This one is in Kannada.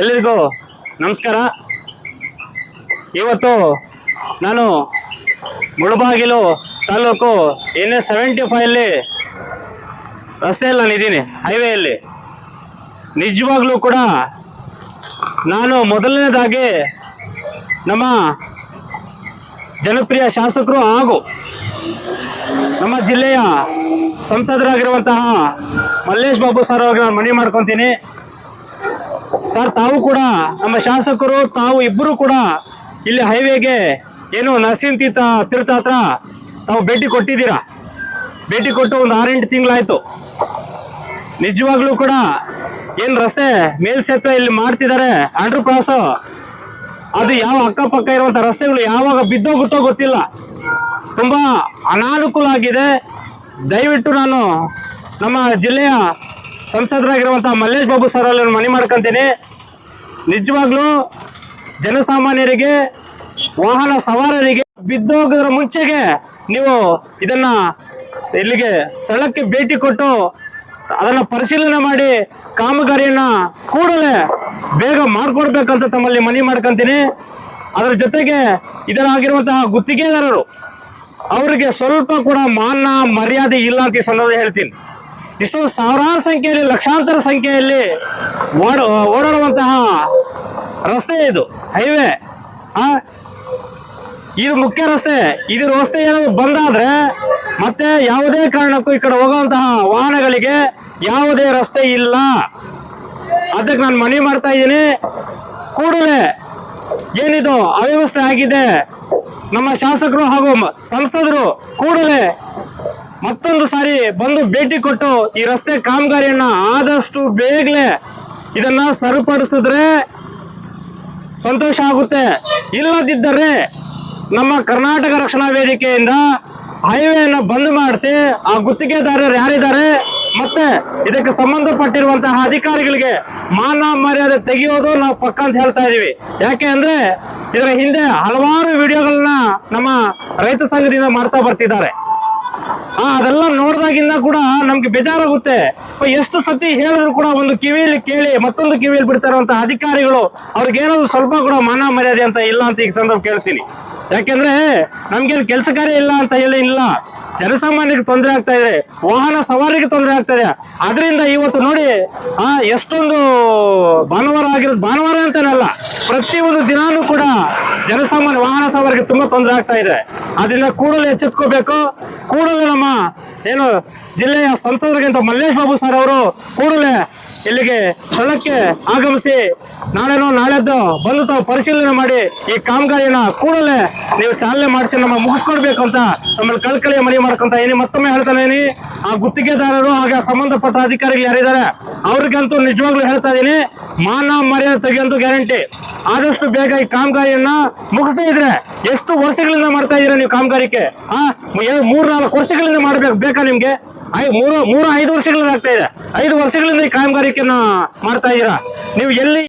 ಎಲ್ಲರಿಗೂ? ನಮಸ್ಕಾರ. ಇವತ್ತು ನಾನು Mulbagal taluk N S seventy ಫೈವಲ್ಲಿ ರಸ್ತೆಯಲ್ಲಿ ನಾನು ಇದ್ದೀನಿ, ಹೈವೇಯಲ್ಲಿ. ನಿಜವಾಗ್ಲೂ ಕೂಡ ನಾನು ಮೊದಲನೇದಾಗಿ ನಮ್ಮ ಜನಪ್ರಿಯ ಶಾಸಕರು ಹಾಗೂ ನಮ್ಮ ಜಿಲ್ಲೆಯ ಸಂಸದರಾಗಿರುವಂತಹ ಮಲ್ಲೇಶ್ ಬಾಬು ಸರ್ ಅವ್ರಿಗೆ ನಾನು ಮನವಿ ಮಾಡ್ಕೊತೀನಿ. ಸರ್, ತಾವು ಕೂಡ ನಮ್ಮ ಶಾಸಕರು, ತಾವು ಇಬ್ಬರು ಕೂಡ ಇಲ್ಲಿ ಹೈವೇಗೆ ಏನು ನರಸಿಂಹ ತೀರ್ಥ ತೀರ್ಥ ಹತ್ರ ತಾವು ಭೇಟಿ ಕೊಟ್ಟಿದ್ದೀರಾ? ಭೇಟಿ ಕೊಟ್ಟು ಒಂದು ಆರೆಂಟು ತಿಂಗಳಾಯ್ತು. ನಿಜವಾಗ್ಲೂ ಕೂಡ ಏನು ರಸ್ತೆ ಮೇಲ್ಸೇತುವೆ ಇಲ್ಲಿ ಮಾಡ್ತಿದ್ದಾರೆ ಅಂಡರ್ ಕ್ರಾಸ್ ಅದು ಯಾವ ಅಕ್ಕಪಕ್ಕ ಇರುವಂತ ರಸ್ತೆಗಳು ಯಾವಾಗ ಬಿದ್ದೋಗುತ್ತೋ ಗೊತ್ತಿಲ್ಲ. ತುಂಬಾ ಅನಾನುಕೂಲ ಆಗಿದೆ. ದಯವಿಟ್ಟು ನಾನು ನಮ್ಮ ಜಿಲ್ಲೆಯ ಸಂಸದರಾಗಿರುವಂಥ ಮಲ್ಲೇಶ್ ಬಾಬು ಸರ್ ಅಲ್ಲಿ ಮನವಿ ಮಾಡ್ಕೊಂತೀನಿ. ನಿಜವಾಗ್ಲೂ ಜನಸಾಮಾನ್ಯರಿಗೆ, ವಾಹನ ಸವಾರರಿಗೆ ಬಿದ್ದೋಗೋದ್ರ ಮುಂಚೆಗೆ ನೀವು ಇದನ್ನ ಇಲ್ಲಿಗೆ ಸ್ಥಳಕ್ಕೆ ಭೇಟಿ ಕೊಟ್ಟು ಅದನ್ನ ಪರಿಶೀಲನೆ ಮಾಡಿ ಕಾಮಗಾರಿಯನ್ನ ಕೂಡಲೇ ಬೇಗ ಮಾಡ್ಕೊಡ್ಬೇಕಂತ ತಮ್ಮಲ್ಲಿ ಮನವಿ ಮಾಡ್ಕೊಂತೀನಿ. ಅದರ ಜೊತೆಗೆ ಇದರಾಗಿರುವಂತಹ ಗುತ್ತಿಗೆದಾರರು, ಅವರಿಗೆ ಸ್ವಲ್ಪ ಕೂಡ ಮಾನ ಮರ್ಯಾದೆ ಇಲ್ಲ ಅಂತ ಈ ಸಂದರ್ಭ ಹೇಳ್ತೀನಿ. ಇಷ್ಟೊಂದು ಸಾವಿರಾರು ಸಂಖ್ಯೆಯಲ್ಲಿ, ಲಕ್ಷಾಂತರ ಸಂಖ್ಯೆಯಲ್ಲಿ ಓಡ, ಓಡಾಡುವಂತಹ ರಸ್ತೆ ಇದು, ಹೈವೇ. ಇದು ಮುಖ್ಯ ರಸ್ತೆ. ಇದು ರಸ್ತೆ ಏನಾದ್ರು ಬಂದಾದ್ರೆ ಮತ್ತೆ ಯಾವುದೇ ಕಾರಣಕ್ಕೂ ಈ ಕಡೆ ಹೋಗುವಂತಹ ವಾಹನಗಳಿಗೆ ಯಾವುದೇ ರಸ್ತೆ ಇಲ್ಲ. ಅದಕ್ಕೆ ನಾನು ಮನವಿ ಮಾಡ್ತಾ ಇದ್ದೀನಿ. ಕೂಡಲೇ ಏನಿದು ಅವ್ಯವಸ್ಥೆ ಆಗಿದೆ, ನಮ್ಮ ಶಾಸಕರು ಹಾಗೂ ಸಂಸದರು ಕೂಡಲೇ ಮತ್ತೊಂದು ಸಾರಿ ಬಂದು ಭೇಟಿ ಕೊಟ್ಟು ಈ ರಸ್ತೆ ಕಾಮಗಾರಿಯನ್ನ ಆದಷ್ಟು ಬೇಗನೆ ಇದನ್ನ ಸರಿಪಡಿಸಿದ್ರೆ ಸಂತೋಷ ಆಗುತ್ತೆ. ಇಲ್ಲದಿದ್ದರೆ ನಮ್ಮ ಕರ್ನಾಟಕ ರಕ್ಷಣಾ ವೇದಿಕೆಯಿಂದ ಹೈವೇಯನ್ನು ಬಂದ್ ಮಾಡಿಸಿ ಆ ಗುತ್ತಿಗೆದಾರರು ಯಾರಿದ್ದಾರೆ ಮತ್ತೆ ಇದಕ್ಕೆ ಸಂಬಂಧಪಟ್ಟಿರುವಂತಹ ಅಧಿಕಾರಿಗಳಿಗೆ ಮಾನ ಮರ್ಯಾದೆ ತೆಗೆಯೋದು ನಾವು ಪಕ್ಕ ಅಂತ ಹೇಳ್ತಾ ಇದೀವಿ. ಯಾಕೆ ಅಂದ್ರೆ ಇದರ ಹಿಂದೆ ಹಲವಾರು ವಿಡಿಯೋಗಳನ್ನ ನಮ್ಮ ರೈತ ಸಂಘದಿಂದ ಮಾಡ್ತಾ ಬರ್ತಿದ್ದಾರೆ. ಆ, ಅದೆಲ್ಲ ನೋಡಿದಾಗಿಂದ ಕೂಡ ನಮ್ಗೆ ಬೇಜಾರಾಗುತ್ತೆ. ಎಷ್ಟು ಸತಿ ಹೇಳಿದ್ರು ಕೂಡ ಒಂದು ಕಿವಿಯಲ್ಲಿ ಕೇಳಿ ಮತ್ತೊಂದು ಕಿವಿಯಲ್ಲಿ ಬಿಡ್ತಾರಂತ ಅಧಿಕಾರಿಗಳು, ಅವ್ರಿಗೇನಾದ್ರು ಸ್ವಲ್ಪ ಕೂಡ ಮಾನ ಮರ್ಯಾದೆ ಅಂತ ಇಲ್ಲ ಅಂತ ಈಗ ಸಂದರ್ಭ ಕೇಳ್ತೀನಿ. ಯಾಕೆಂದ್ರೆ ನಮ್ಗೇನು ಕೆಲಸ ಕಾರ್ಯ ಇಲ್ಲ ಅಂತ ಹೇಳಿ ಇಲ್ಲ. ಜನಸಾಮಾನ್ಯರಿಗೆ ತೊಂದರೆ ಆಗ್ತಾ ಇದೆ. ವಾಹನ ಸವಾರಿಗೆ ತೊಂದರೆ ಆಗ್ತಾ ಇದೆ. ಅದರಿಂದ ಇವತ್ತು ನೋಡಿ, ಆ, ಎಷ್ಟೊಂದು ಭಾನುವಾರ ಆಗಿರೋದು, ಭಾನುವಾರ ಅಂತಾನಲ್ಲ, ಪ್ರತಿಯೊಂದು ದಿನಾನೂ ಕೂಡ ಜನಸಾಮಾನ್ಯ ವಾಹನ ಸವಾರಿಗೆ ತುಂಬಾ ತೊಂದರೆ ಆಗ್ತಾ ಇದೆ. ಅದರಿಂದ ಕೂಡಲೇ ಎಚ್ಚೆತ್ಕೋಬೇಕು. ಕೂಡಲೇ ನಮ್ಮ ಏನು ಜಿಲ್ಲೆಯ ಸಂಸದರಿಗಿಂತ ಮಲ್ಲೇಶ್ ಬಾಬು ಸರ್ ಅವರು ಕೂಡಲೇ ಇಲ್ಲಿಗೆ ಸ್ಥಳಕ್ಕೆ ಆಗಮಿಸಿ ನಾಳೆನೋ ನಾಳೆದ್ದು ಬಂದು ತಾವು ಪರಿಶೀಲನೆ ಮಾಡಿ ಈ ಕಾಮಗಾರಿನ ಕೂಡಲೇ ನೀವು ಚಾಲನೆ ಮಾಡಿಸಿ ನಮ್ಮ ಮುಗಿಸ್ಕೊಡ್ಬೇಕು ಅಂತ ನಮ್ಮಲ್ಲಿ ಕಳ್ಕಳಿಯ ಮನವಿ ಮಾಡ್ಕೊಂತ ಏನಿ ಮತ್ತೊಮ್ಮೆ ಹೇಳ್ತಾನೆ ಆ ಗುತ್ತಿಗೆದಾರರು ಹಾಗೆ ಸಂಬಂಧಪಟ್ಟ ಅಧಿಕಾರಿಗಳು ಯಾರಿದ್ದಾರೆ, ಅವ್ರಿಗಂತೂ ನಿಜವಾಗ್ಲೂ ಹೇಳ್ತಾ ಇದ್ದೀನಿ, ಮಾನ ಮರ್ಯಾದೆ ತೆಗೆಯಂತೂ ಗ್ಯಾರಂಟಿ. ಆದಷ್ಟು ಬೇಗ ಈ ಕಾಮಗಾರಿಯನ್ನ ಮುಗಿಸ್ತಾ ಇದ್ರೆ ಎಷ್ಟು ವರ್ಷಗಳಿಂದ ಮಾಡ್ತಾ ಇದೀರಾ ನೀವು ಕಾಮಗಾರಿಕೆ? ಆ ಮೂರ್ ನಾಲ್ಕು ವರ್ಷಗಳಿಂದ ಮಾಡ್ಬೇಕು ಬೇಕಾ ನಿಮ್ಗೆ? ಮೂರು ಮೂರು, ಐದು ವರ್ಷಗಳಿಂದ ಆಗ್ತಾ ಇದೆ. ಐದು ವರ್ಷಗಳಿಂದ ಈ ಕಾಮಗಾರಿಕೆನ ಮಾಡ್ತಾ ಇದ್ದೀರಾ? ನೀವು ಎಲ್ಲಿ